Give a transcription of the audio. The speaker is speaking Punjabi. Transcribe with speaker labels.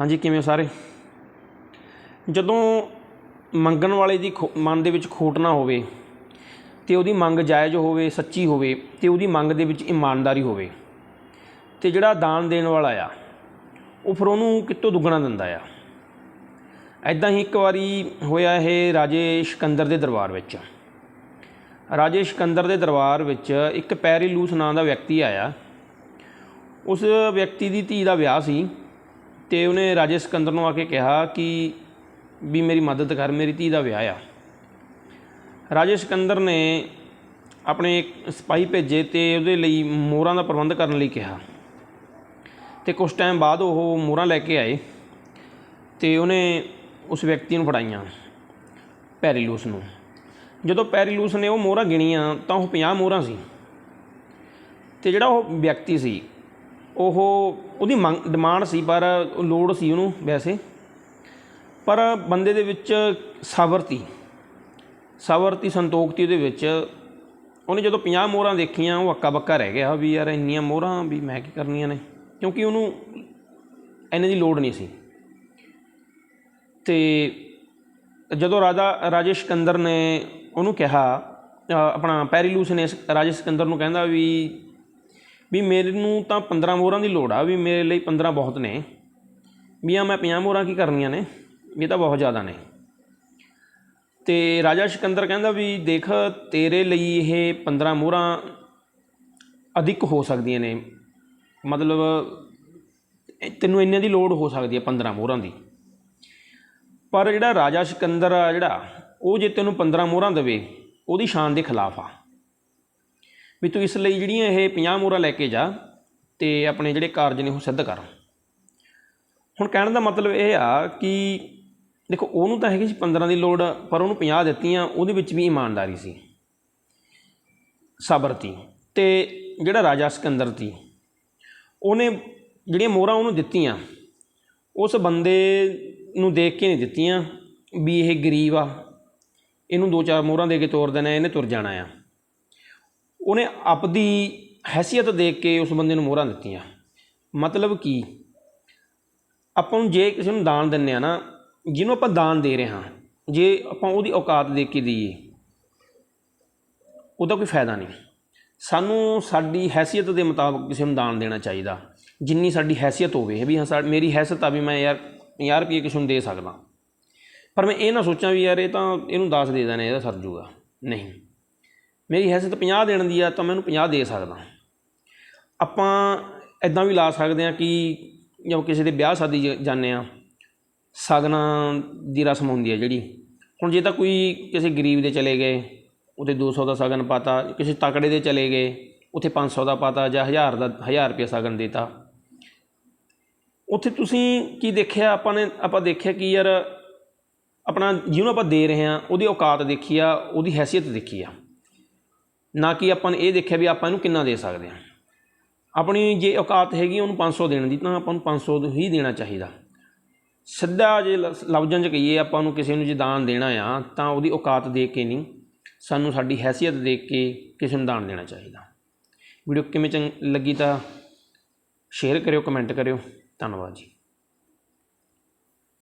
Speaker 1: ਹਾਂਜੀ, ਕਿਵੇਂ ਹੋ ਸਾਰੇ? ਜਦੋਂ ਮੰਗਣ ਵਾਲੇ ਦੀ ਖੋ, ਮਨ ਦੇ ਵਿੱਚ ਖੋਟ ਨਾ ਹੋਵੇ, ਤੇ ਉਹਦੀ ਮੰਗ ਜਾਇਜ਼ ਹੋਵੇ, ਸੱਚੀ ਹੋਵੇ, ਤੇ ਉਹਦੀ ਮੰਗ ਦੇ ਵਿੱਚ ਇਮਾਨਦਾਰੀ ਹੋਵੇ, ਤੇ ਜਿਹੜਾ ਦਾਨ ਦੇਣ ਵਾਲਾ ਆ, ਉਹ ਫਿਰ ਉਹਨੂੰ ਕਿੱਤੋਂ ਦੁੱਗਣਾ ਦਿੰਦਾ ਆ? ਐਦਾਂ ਹੀ ਇੱਕ ਵਾਰੀ ਹੋਇਆ ਇਹ ਰਾਜੇ ਸਿਕੰਦਰ ਦੇ ਦਰਬਾਰ ਵਿੱਚ। ਰਾਜੇ ਸਿਕੰਦਰ ਦੇ ਦਰਬਾਰ ਵਿੱਚ ਇੱਕ ਪੈਰੀਲੂਸ ਨਾਂ ਦਾ ਵਿਅਕਤੀ ਆਇਆ। ਉਸ ਵਿਅਕਤੀ ਦੀ ਧੀ ਦਾ ਵਿਆਹ ਸੀ। ਤੇ ਉਹਨੇ ਰਾਜੇ ਸਿਕੰਦਰ ਨੂੰ ਆ ਕੇ ਕਿਹਾ ਕਿ ਵੀ ਮੇਰੀ ਮਦਦ ਕਰ, ਮੇਰੀ ਧੀ ਦਾ ਵਿਆਹ ਆ। ਰਾਜੇ ਸਿਕੰਦਰ ਨੇ ਆਪਣੇ ਇੱਕ ਸਿਪਾਹੀ ਭੇਜੇ ਤੇ ਉਹਦੇ ਲਈ ਮੋਹਰਾਂ ਦਾ ਪ੍ਰਬੰਧ ਕਰਨ ਲਈ ਕਿਹਾ। ਤੇ ਕੁਝ ਟਾਈਮ ਬਾਅਦ ਉਹ ਮੋਹਰਾਂ ਲੈ ਕੇ ਆਏ ਤੇ ਉਹਨੇ ਉਸ ਵਿਅਕਤੀ ਨੂੰ ਫੜਾਈਆਂ, ਪੈਰੀਲੂਸ ਨੂੰ। ਜਦੋਂ ਪੈਰੀਲੂਸ ਨੇ ਉਹ ਮੋਹਰਾਂ ਗਿਣੀਆਂ ਤਾਂ ਉਹ 50 ਮੋਹਰਾਂ ਸੀ ਤੇ ਜਿਹੜਾ ਉਹ ਵਿਅਕਤੀ ਸੀ ਉਹ ਉਹਦੀ ਮੰਗ ਡਿਮਾਂਡ ਸੀ, ਪਰ ਉਹ ਲੋੜ ਸੀ ਉਹਨੂੰ ਵੈਸੇ। ਪਰ ਬੰਦੇ ਦੇ ਵਿੱਚ ਸਬਰ ਤੀ ਸਬਰ ਤੀ ਸੰਤੋਖ ਤੀ ਉਹਦੇ ਵਿੱਚ, ਉਹਨੇ ਜਦੋਂ 50 ਮੋਹਰਾਂ ਦੇਖੀਆਂ, ਉਹ ਅੱਕਾ ਬੱਕਾ ਰਹਿ ਗਿਆ ਵੀ ਯਾਰ ਇੰਨੀਆਂ ਮੋਹਰਾਂ ਵੀ ਮੈਂ ਕੀ ਕਰਨੀਆਂ ਨੇ? ਕਿਉਂਕਿ ਉਹਨੂੰ ਇੰਨੇ ਦੀ ਲੋੜ ਨਹੀਂ ਸੀ। ਤੇ ਜਦੋਂ ਰਾਜਾ, ਰਾਜੇ ਸਿਕੰਦਰ ਨੇ ਉਹਨੂੰ ਕਿਹਾ ਆਪਣਾ ਪੈਰੀਲੂਸ ਨੇ ਰਾਜੇ ਸਿਕੰਦਰ ਨੂੰ ਕਹਿੰਦਾ ਵੀ ਵੀ ਮੈਨੂੰ ਤਾਂ 15 ਮੋਹਰਾਂ ਦੀ ਲੋੜ ਆ, ਵੀ ਮੇਰੇ ਲਈ 15 ਬਹੁਤ ਨੇ। ਵੀ ਆ ਮੈਂ 50 ਮੋਹਰਾਂ ਕੀ ਕਰਨੀਆਂ ਨੇ? ਵੀ ਇਹ ਤਾਂ ਬਹੁਤ ਜ਼ਿਆਦਾ ਨੇ। ਤੇ ਰਾਜਾ ਸਿਕੰਦਰ ਕਹਿੰਦਾ ਵੀ ਦੇਖ, ਤੇਰੇ ਲਈ ਇਹ 15 ਮੋਹਰਾਂ ਅਧਿਕ ਹੋ ਸਕਦੀਆਂ ਨੇ। ਮਤਲਬ ਤੈਨੂੰ ਇੰਨੇ ਦੀ ਲੋੜ ਹੋ ਸਕਦੀ ਹੈ 15 ਮੋਹਰਾਂ ਦੀ। ਪਰ ਜਿਹੜਾ ਰਾਜਾ ਸਿਕੰਦਰ ਆ ਜਿਹੜਾ, ਉਹ ਜੇ ਤੈਨੂੰ 15 ਮੋਹਰਾਂ ਦੇਵੇ, ਉਹਦੀ ਸ਼ਾਨ ਦੇ ਖਿਲਾਫ ਆ। ਵੀ ਤੂੰ ਇਸ ਲਈ ਜਿਹੜੀਆਂ ਇਹ 50 ਮੋਹਰਾਂ ਲੈ ਕੇ ਜਾ ਤੇ ਆਪਣੇ ਜਿਹੜੇ ਕਾਰਜ ਨੇ ਉਹ ਸਿੱਧ ਕਰ। ਹੁਣ ਕਹਿਣ ਦਾ ਮਤਲਬ ਇਹ ਆ ਕਿ ਦੇਖੋ, ਉਹਨੂੰ ਤਾਂ ਹੈਗੀ ਸੀ 15 ਦੀ ਲੋੜ, ਪਰ ਉਹਨੂੰ 50 ਦਿੱਤੀਆਂ, ਉਹਦੇ ਵਿੱਚ ਵੀ ਇਮਾਨਦਾਰੀ ਸੀ। ਸਬਰ ਤੀ ਤੇ ਜਿਹੜਾ ਰਾਜਾ ਸਿਕੰਦਰ ਤੀ, ਉਹਨੇ ਜਿਹੜੀਆਂ ਮੋਹਰਾਂ ਉਹਨੂੰ ਦਿੱਤੀਆਂ, ਉਸ ਬੰਦੇ ਨੂੰ ਦੇਖ ਕੇ ਨਹੀਂ ਦਿੱਤੀਆਂ ਵੀ ਇਹ ਗਰੀਬ ਆ। ਇਹਨੂੰ ਦੋ ਚਾਰ ਮੋਹਰਾਂ ਦੇ ਕੇ ਤੋਰ ਦੇਣਾ, ਇਹਨੇ ਤੁਰ ਜਾਣਾ ਆ। ਉਹਨੇ ਆਪਦੀ ਹੈਸੀਅਤ ਦੇਖ ਕੇ ਉਸ ਬੰਦੇ ਨੂੰ ਮੋਹਰਾਂ ਦਿੱਤੀਆਂ। ਮਤਲਬ ਕੀ? ਆਪਾਂ ਨੂੰ ਜੇ ਕਿਸੇ ਨੂੰ ਦਾਨ ਦਿੰਨੇ ਆ ਨਾ, ਜਿਹਨੂੰ ਆਪਾਂ ਦਾਨ ਦੇ ਰਹੇ ਹਾਂ, ਜੇ ਆਪਾਂ ਉਹਦੀ ਔਕਾਤ ਦੇਖ ਕੇ ਦਈਏ, ਉਹਦਾ ਕੋਈ ਫਾਇਦਾ ਨਹੀਂ। ਸਾਨੂੰ ਸਾਡੀ ਹੈਸੀਅਤ ਦੇ ਮੁਤਾਬਕ ਕਿਸੇ ਨੂੰ ਦਾਨ ਦੇਣਾ ਚਾਹੀਦਾ। ਜਿੰਨੀ ਸਾਡੀ ਹੈਸੀਅਤ ਹੋਵੇ, ਵੀ ਹਾਂ ਸਾ, ਮੇਰੀ ਹੈਸੀਅਤ ਆ ਵੀ ਮੈਂ ਯਾਰ 50 ਰੁਪਏ ਕਿਸੇ ਨੂੰ ਦੇ ਸਕਦਾ। ਪਰ ਮੈਂ ਇਹ ਨਾ ਸੋਚਾਂ ਵੀ ਯਾਰ, ਇਹ ਤਾਂ ਇਹਨੂੰ 10 ਦੇ ਦੇਣਾ, ਇਹਦਾ ਸਰ ਜੂਗਾ। ਨਹੀਂ। ਮੇਰੀ ਹੈਸੀਅਤ 50 ਦੇਣ ਦੀ ਆ ਤਾਂ ਮੈਂ ਉਹਨੂੰ 50 ਦੇ ਸਕਦਾ। ਆਪਾਂ ਇਦਾਂ ਵੀ ਲਾ ਸਕਦੇ ਹਾਂ ਕਿ ਜਦੋਂ ਕਿਸੇ ਦੇ ਵਿਆਹ ਸ਼ਾਦੀ ਜਾਂਦੇ ਆ ਸਗਨਾਂ ਦੀ ਰਸਮ ਹੁੰਦੀ ਹੈ ਜਿਹੜੀ। ਹੁਣ ਜੇ ਤਾਂ ਕੋਈ ਕਿਸੇ ਗਰੀਬ ਦੇ ਚਲੇ ਗਏ ਉਹਦੇ 200 ਦਾ ਸਗਨ ਪਾਤਾ, ਕਿਸੇ ਤਕੜੇ ਦੇ ਚਲੇ ਗਏ, ਉੱਥੇ 500 ਦਾ ਪਾਤਾ ਜਾਂ 1000 ਦਾ 1000 ਰੁਪਏ ਸਗਨ ਦੇਤਾ। ਉੱਥੇ ਤੁਸੀਂ ਕੀ ਦੇਖਿਆ? ਆਪਾਂ ਨੇ, ਆਪਾਂ ਦੇਖਿਆ ਕਿ ਯਾਰ ਆਪਣਾ ਜਿਹਨੂੰ ਆਪਾਂ ਦੇ ਰਹੇ ਹਾਂ ਉਹਦੀ ਔਕਾਤ ਦੇਖੀ ਆ, ਉਹਦੀ ਹੈਸੀਅਤ ਦੇਖੀ ਆ। ਨਾ ਕਿ ਆਪਾਂ ਨੇ ਇਹ ਦੇਖਿਆ ਵੀ ਆਪਾਂ ਇਹਨੂੰ ਕਿੰਨਾ ਦੇ ਸਕਦੇ ਹਾਂ। ਆਪਣੀ ਜੇ ਔਕਾਤ ਹੈਗੀ ਉਹਨੂੰ 500 ਦੇਣ ਦੀ, ਤਾਂ ਆਪਾਂ ਨੂੰ 500 ਹੀ ਦੇਣਾ ਚਾਹੀਦਾ। ਸਿੱਧਾ ਜੇ ਲ- ਲਫ਼ਜ਼ਾਂ 'ਚ ਕਹੀਏ, ਆਪਾਂ ਨੂੰ ਕਿਸੇ ਨੂੰ ਜੇ ਦਾਨ ਦੇਣਾ ਆ, ਤਾਂ ਉਹਦੀ ਔਕਾਤ ਦੇਖ ਕੇ ਨਹੀਂ, ਸਾਨੂੰ ਸਾਡੀ ਹੈਸੀਅਤ ਦੇਖ ਕੇ ਕਿਸੇ ਨੂੰ ਦਾਨ ਦੇਣਾ ਚਾਹੀਦਾ। ਵੀਡੀਓ ਕਿਵੇਂ ਚੰਗ, ਲੱਗੀ ਤਾਂ ਸ਼ੇਅਰ ਕਰਿਓ ਕਮੈਂਟ ਕਰਿਓ। ਧੰਨਵਾਦ ਜੀ।